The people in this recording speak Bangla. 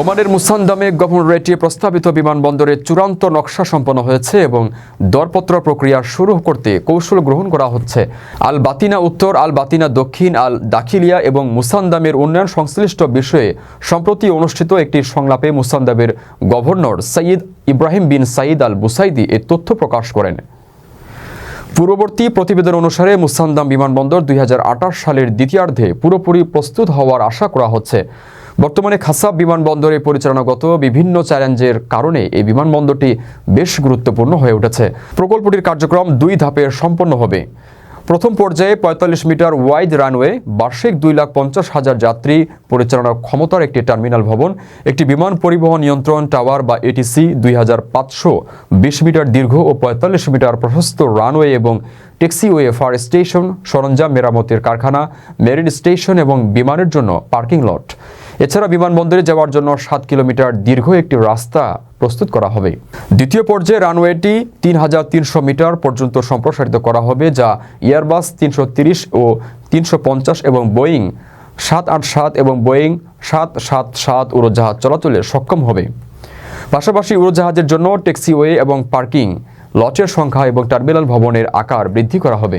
ওমানের মুসান্দামে গভর্নরেটে প্রস্তাবিত বিমানবন্দরের চূড়ান্ত নকশা সম্পন্ন হয়েছে এবং দরপত্র প্রক্রিয়া শুরু করতে কৌশল গ্রহণ করা হচ্ছে। আল বাতিনা উত্তর আল বাতিনা দক্ষিণ আল দাখিলিয়া এবং মুসান্দামের উন্নয়ন সংশ্লিষ্ট বিষয়ে সম্প্রতি অনুষ্ঠিত একটি সংলাপে মুসান্দামের governor Saeed Ibrahim bin Said Al Busaidi এ তথ্য প্রকাশ করেন। পূর্ববর্তী প্রতিবেদন অনুসারে মুসান্দাম বিমানবন্দর দুই হাজার আঠাশ সালের দ্বিতীয়ার্ধে পুরোপুরি প্রস্তুত হওয়ার আশা করা হচ্ছে। বর্তমানে খাসাব বিমানবন্দরে পরিচালনাগত বিভিন্ন চ্যালেঞ্জের কারণে এই বিমানবন্দরটি বেশ গুরুত্বপূর্ণ হয়ে উঠেছে। প্রকল্পটির কার্যক্রম দুই ধাপে সম্পন্ন হবে। প্রথম পর্যায়ে পঁয়তাল্লিশ মিটার ওয়াইড রানওয়ে, বার্ষিক দুই লাখ পঞ্চাশ হাজার যাত্রী পরিচালনার ক্ষমতার একটি টার্মিনাল ভবন, একটি বিমান পরিবহন নিয়ন্ত্রণ টাওয়ার বা এটিসি দুই হাজার পাঁচশো বিশ মিটার দীর্ঘ ও পঁয়তাল্লিশ মিটার প্রশস্ত রানওয়ে এবং ট্যাক্সিওয়ে ফার স্টেশন সরঞ্জাম মেরামতের কারখানা, মেরিন স্টেশন এবং বিমানের জন্য পার্কিং লট। এছাড়া বিমানবন্দরে যাওয়ার জন্য সাত কিলোমিটার দীর্ঘ একটি রাস্তা প্রস্তুত করা হবে। দ্বিতীয় পর্যায়ে রানওয়েটি তিন হাজার তিনশো মিটার পর্যন্ত সম্প্রসারিত করা হবে, যা এয়ারবাস তিনশো তিরিশ ও তিনশো পঞ্চাশ এবং বোয়িং সাত আট সাত এবং বোয়িং সাত সাত সাত উড়োজাহাজ চলাচলে সক্ষম হবে। পাশাপাশি উড়োজাহাজের জন্য ট্যাক্সিওয়ে এবং পার্কিং লচের সংখ্যা এবং টার্মিনাল ভবনের আকার বৃদ্ধি করা হবে।